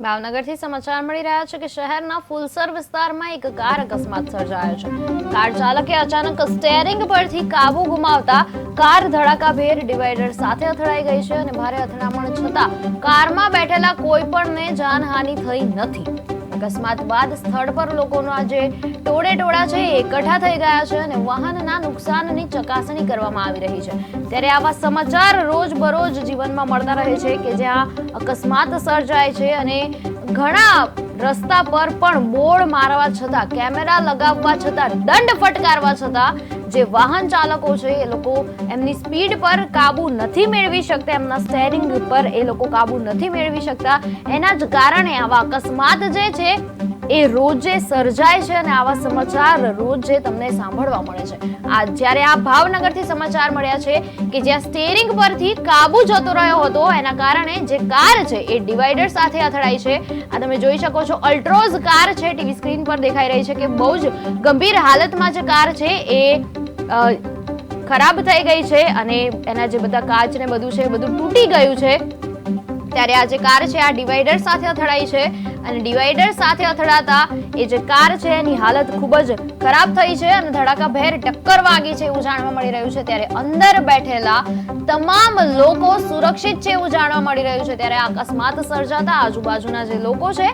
ભાવનગરથી સમાચાર મળી રહ્યા છે કે શહેરના ફુલસર વિસ્તારમાં એક કાર અકસ્માત સર્જાયો છે. કાર ચાલકે અચાનક સ્ટેરિંગ પરથી કાબુ ગુમાવતા કાર ધડાકાભેર ડિવાઈડર સાથે અથડાઈ ગઈ છે અને ભારે અથડામણ છતાં કારમાં બેઠેલા કોઈ પણને જાનહાનિ થઈ નથી. અકસ્માત બાદ સ્થળ પર લોકોના જે ટોળે ટોળા છે એકઠા થઈ ગયા છે અને વાહનના નુકસાનની ચકાસણી કરવામાં આવી રહી છે. ત્યારે આવા સમાચાર રોજબરોજ જીવનમાં મળતા રહે છે કે જ્યાં અકસ્માત સર્જાય છે અને ઘણા રસ્તા પર પણ બોર્ડ મારવા છતાં, કેમેરા લગાવવા છતાં, દંડ ફટકારવા છતાં જે વાહન ચાલકો છે, એ લોકો એમની સ્પીડ પર કાબુ નથી મેળવી શકતા, એમના સ્ટેરિંગ પર એ લોકો કાબુ નથી મેળવી શકતા. એના જ કારણે આવા અકસ્માત જે છે એ રોજે સર્જાય છે અને આવા સમાચાર રોજે તમને સાંભળવા મળે છે. આ જ્યારે આ ભાવનગરથી સમાચાર મળ્યા છે કે જ્યાં સ્ટેરિંગ પરથી કાબુ જતો રહ્યો હતો, એના કારણે જે કાર છે એ ડિવાઈડર સાથે અથડાઈ છે. આ તમે જોઈ શકો છો અલ્ટ્રોઝ કાર છે ટીવી સ્ક્રીન પર દેખાઈ રહી છે કે બહુ જ ગંભીર હાલતમાં જે કાર છે એ ખરાબ થઈ ગઈ છે અને એના જે બધા કાચ ને બધું છે એ બધું તૂટી ગયું છે. ત્યારે આ જે કાર છે, આ ડિવાઈડર સાથે અથડાઈ છે. અને ડિવાઈડર સાથે અથડાતા એ જે કાર છે, એની હાલત ખૂબ જ ખરાબ થઈ છે અને ધડાકાભેર ટક્કર વાગી છે એવું જાણવા મળી રહ્યું છે. ત્યારે અંદર બેઠેલા તમામ લોકો સુરક્ષિત છે એવું જાણવા મળી રહ્યું છે. ત્યારે અકસ્માત સર્જાતા આજુબાજુના જે લોકો છે,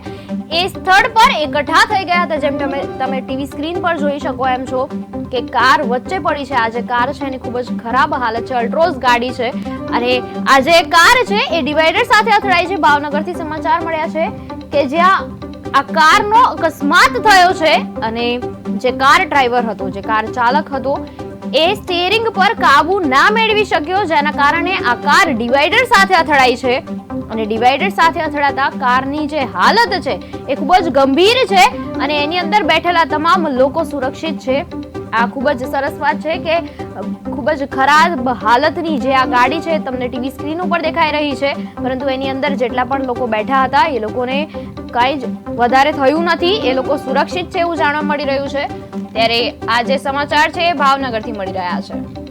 એ સ્થળ પર એકઠા થઈ ગયા હતા. જેમ તમે તમે ટીવી સ્ક્રીન પર જોઈ શકો એમ છો કે કાર વચ્ચે પડી છે. આ જે કાર છે, એની ખૂબ જ ખરાબ હાલત છે. અલ્ટ્રોઝ ગાડી છે. અને આ જે કાર છે, એ ડિવાઈડર સાથે અથડાઈ છે. ભાવનગરથી સમાચાર મળ્યા છે. કે જ્યાં આ કારનો અકસ્માત થયો છે અને જે કાર ડ્રાઈવર હતો, જે કાર ચાલક હતો, એ સ્ટીયરિંગ પર કાબુ ના મેળવી શક્યો, જેના કારણે આ કાર ડિવાઈડર સાથે અથડાઈ છે. અને ડિવાઈડર સાથે અથડાતા કારની જે હાલત છે, એ ખૂબ જ ગંભીર છે અને એની અંદર બેઠેલા તમામ લોકો સુરક્ષિત છે. આ ખૂબ જ સરસ વાત છે કે ખૂબ જ ખરાબ હાલતની જે આ ગાડી છે, તમને ટીવી સ્ક્રીન ઉપર દેખાઈ રહી છે. પરંતુ એની અંદર જેટલા પણ લોકો બેઠા હતા, એ લોકોને કાંઈ જ વધારે થયું નથી. એ લોકો સુરક્ષિત છે એવું જાણવા મળી રહ્યું છે. ત્યારે આ જે સમાચાર છે, એ ભાવનગરથી મળી રહ્યા છે.